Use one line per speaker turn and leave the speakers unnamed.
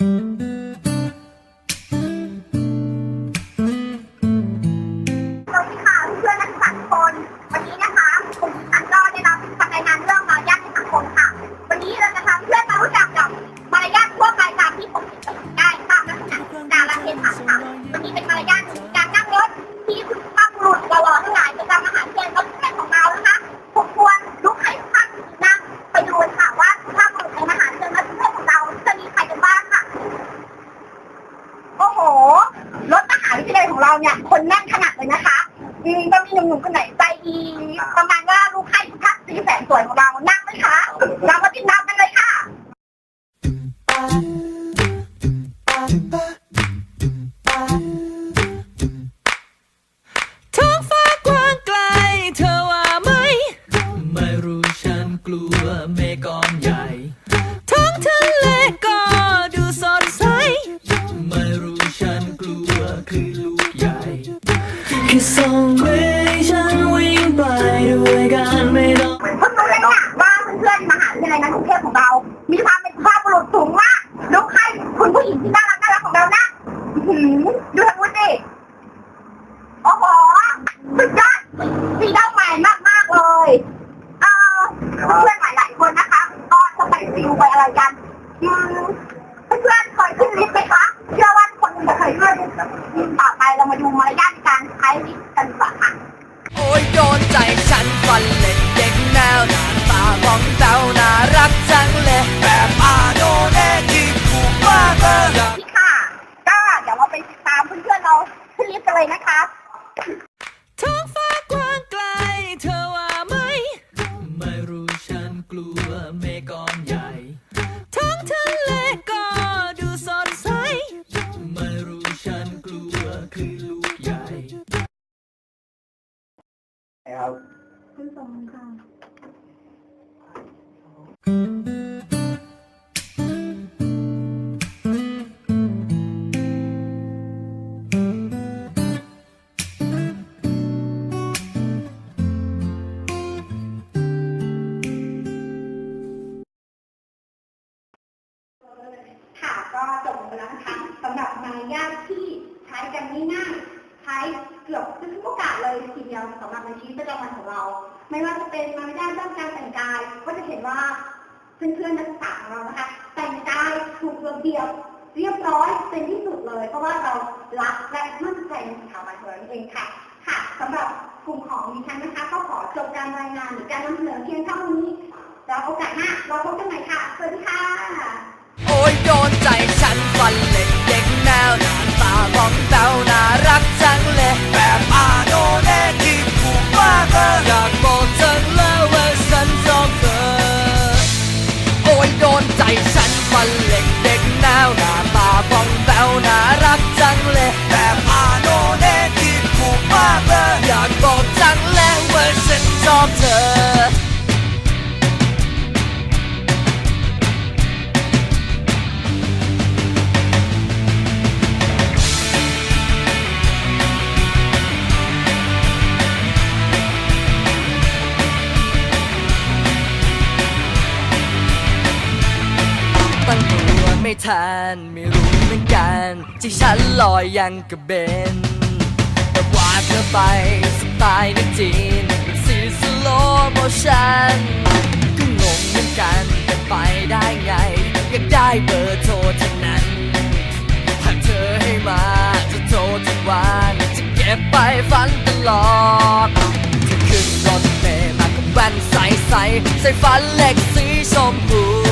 you เนี่ยคนแน่นขนาดเลยนะคะอืมต้องมีหนุ่มๆคนไหนใจดีประมาณว่าลูกไข่พักสีแสนสวยของเรานั่งไหมคะเรามาติดตามกันเลยค่ะ
ท้องฟ้ากว้างไกล เธอว่าไหม ไม่รู้ฉันกลัวเมฆก้อนใหญ่ แเล
ยนะคะท้อ
ง
ฟ้า
กว้างไกลเธอว่าไหม ไม่รู้ฉันกลัวเมฆก้อนใหญ่ ท้องทะเลก็ดูสดใส ไม่รู้ฉันกลัวคือลูกใหญ่
ครับ
คุณสมค่ะค่ะ กันง่ายๆใช้เกือบทุกโอกาสเลยทีเดียวสำหรับในชีวิตประจำวันของเรา ไม่ว่าจะเป็นมารยาทเรื่องการแต่งกาย ก็จะเห็นว่าเพื่อนๆนักศึกษาของเรานะคะ แต่งกายถูกระเบียบเรียบร้อยเป็นที่สุดเลย เพราะว่าเรารักและมั่นใจในสถาบันของเราเองค่ะค่ะสำหรับกลุ่มของดิฉันนะคะ ก็ขอจบการรายงานหรือการนำเสนอเพียงเท่านี้แล้วโอกาสหน้าเราพบกันใหม่ค่ะสวัสดีค่ะ
ทัน ไม่รู้เหมือนกันที่ฉันลอยยังกระเบนแต่ว่าเธอไปสไตล์นักจีนเป็นสีสโลโมชั่นก็งงเหมือนกันแต่ไปได้ไง อยากได้เบอร์โทรเท่านั้นหากเธอให้มาจะโทรทุกวันจะเก็บไปฝันตลอดเธอขึ้นรถเมล์มากับแว่นใสใสใส่ฟันเหล็กสีชมพู